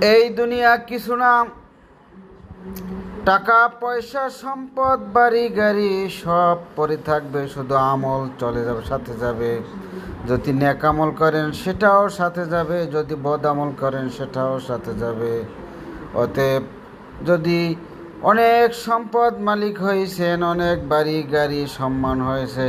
এই দুনিয়া কিছু না। টাকা, পয়সা, সম্পদ, বাড়ি, গাড়ি, সব পরে থাকবে, শুধু আমল চলে যাবে, সাথে যাবে। যদি ন্যাক আমল করেন, সেটাও সাথে যাবে। যদি বদ আমল করেন, সেটাও সাথে যাবে। অতএব যদি অনেক সম্পদ মালিক হয়েছেন, অনেক বাড়ি, গাড়ি সম্মান হয়েছে,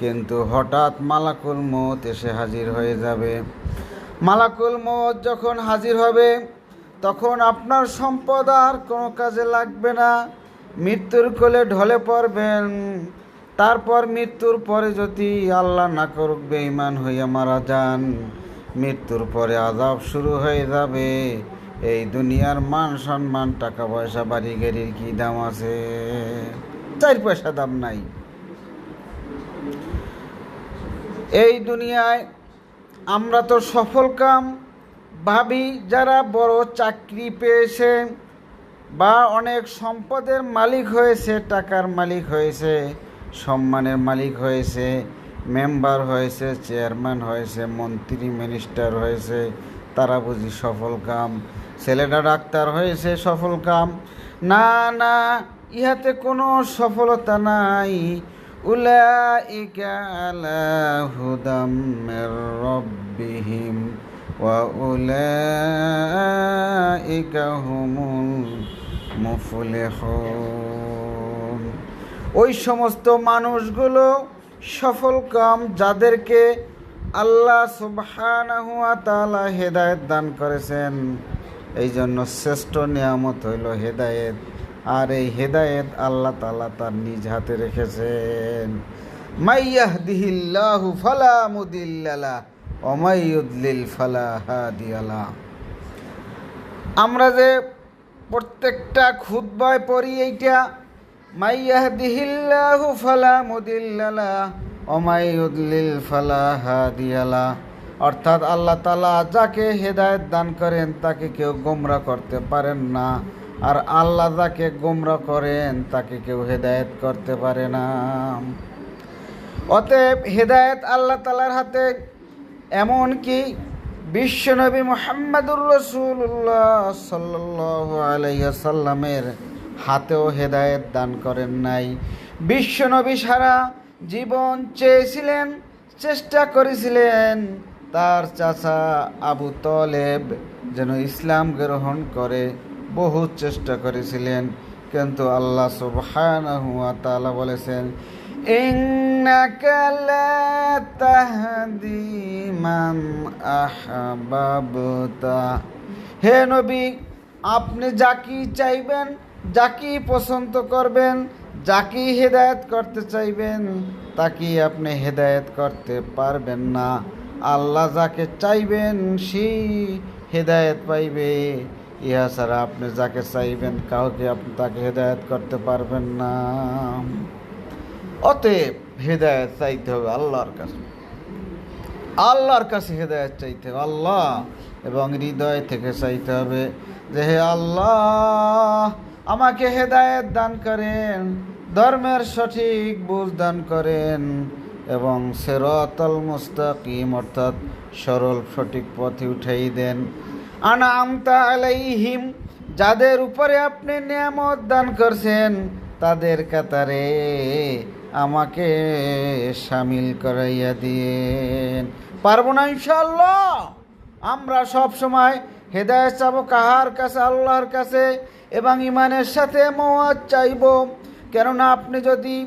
কিন্তু হঠাৎ মালাকুল মত এসে হাজির হয়ে যাবে। মালাকুল মত যখন হাজির হবে, তখন আপনার সম্পদ আর কোনো কাজে লাগবে না। মৃত্যুর কোলে ঢলে পড়বেন। তারপর মৃত্যুর পরে যদি আল্লাহ না করুক, বেঈমান হইয়া মারা যান। মৃত্যুর পরে আজাব শুরু হয়ে যাবে। এই দুনিয়ার মান সম্মান, টাকা পয়সা, বাড়ি গাড়ির কি দাম আছে? চার পয়সা দাম নাই। এই দুনিয়ায় আমরা তো সফল কাম। ভাবি যারা বড় চাকরি পেয়েছে বা অনেক সম্পদের মালিক হয়েছে, টাকার মালিক হয়েছে, সম্মানের মালিক হয়েছে, মেম্বার হয়েছে, চেয়ারম্যান হয়েছে, মন্ত্রী, মিনিস্টার হয়েছে, তারা বুঝি সফল কাম। ছেলেটা ডাক্তার হয়েছে, সফল কাম। না না, ইহাতে কোনো সফলতা নাই। আলা হুদাম মির রব্বিহিম ওয়া উলাইকা হুমুল মুফলিহুন ওই সমস্ত মানুষগুলো সফল কাম যাদেরকে আল্লাহ সুবহানাহু ওয়া তাআলা হেদায়েত দান করেছেন এই জন্য শ্রেষ্ঠ নিয়ামত হইল হেদায়েত। আর এই হেদায়েত আল্লাহ তাআলা তার নিজ হাতে রেখেছেন। মাইয়াহদিহিল্লাহু ফালা মুদিল্লালা অমাইয়ুদলিল ফালা হাদিয়ালা আমরা যে প্রত্যেকটা খুতবায় পড়ি এইটা মাইয়াহদিহিল্লাহু ফালা মুদিল্লালা অমাইয়ুদলিল ফালা হাদিয়ালা অর্থাৎ আল্লাহ তালা যাকে হেদায়েত দান করেন, তাকে কেউ গোমরা করতে পারেন না। আর আল্লাহ যাকে গোমরা করেন, তাকে কেউ হেদায়েত করতে পারে না। অতএব হেদায়েত আল্লাহ তালার হাতে এমন কি বিশ্বনবী মোহাম্মদুর রসুল্লাহ সাল্লাহ আলাইসাল্লামের হাতেও হেদায়েত দান করেন নাই। বিশ্বনবী সারা জীবন চেয়েছিলেন, চেষ্টা করেছিলেন, তার চাচা আবু তলেব যেন ইসলাম গ্রহণ করে। বহু চেষ্টা করেছিলেন, কিন্তু আল্লাহ সুবহানাহু বলেছেন হে নবী, আপনি যাকে চাইবেন যাকে পছন্দ করবেন যাকে হেদায়েত করতে চাইবেন তাকে আপনি হেদায়েত করতে পারবেন না। আল্লাহ যাকে চাইবেন, সেই হেদায়েত পাইবে। ইহা ছাড়া আপনি যাকে চাইবেন কাউকে আপনি তাকে হেদায়েত করতে পারবেন না। অতএব হেদায়েত চাইতে হবে আল্লাহর কাছে। আল্লাহর কাছে হেদায়েত চাইতে হবে, আল্লাহ। এবং হৃদয় থেকে চাইতে হবে যে, হে আল্লাহ, আমাকে হেদায়েত দান করেন, ধর্মের সঠিক বুঝ দান করেন এবং সেরতল মুস্তাকিম অর্থাৎ সরল সঠিক পথে উঠাই দেন। আনা আমতা আলাইহিম যাদের উপরে আপনি নিয়ামত দান করছেন, তাদের কাতারে আমাকে সামিল করাইয়া দিয়েন। পারব না ইনশাল্লাহ আমরা সব সময় হেদায়ত চাবো কাহার কাছে? আল্লাহর কাছে। এবং ইমানের সাথে মওয়াজ চাইব। কেননা আপনি যদি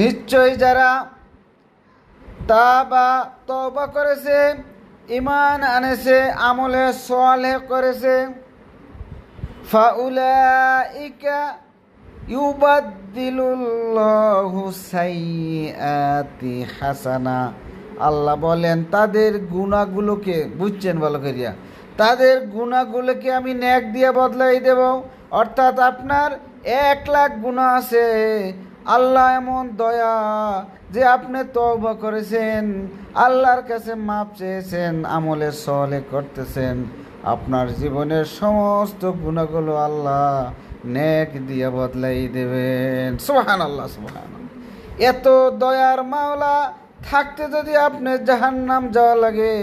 নিশ্চয় যারা তাবা, তওবা করেছে ইমান আনেছে, আমলে সোয়ালে করেছে, ফাউলাইকা ইউবাদ্দিলুল্লাহু সাইয়্যাতি হাসানা। আল্লাহ বলেন, তাদের গুণাগুলোকে বুঝছেন ভালো করিয়া, তাদের গুণাগুলোকে আমি ন্যাক দিয়ে বদলাই দেব। অর্থাৎ আপনার এক লাখ গুণা আছে আল্লাহ এমন দয়া যে আপনি তওবা করেছেন, আল্লাহর কাছে মাপ চেয়েছেন আমলে সলে করতেছেন। আপনার জীবনের সমস্ত গুণাগুলো আল্লাহ নেক দিয়ে বদলাই দেবেন। সুবহান আল্লাহ সুবহান এত দয়ার মাওলা থাকতে যদি আপনি জাহান্নাম যাওয়া লাগে,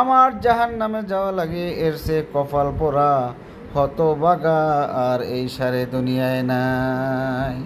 আমার জাহান্নামে যাওয়া লাগে, এর সে কপাল পোড়া হতবাগা আর এই সারে দুনিয়ায় নাই।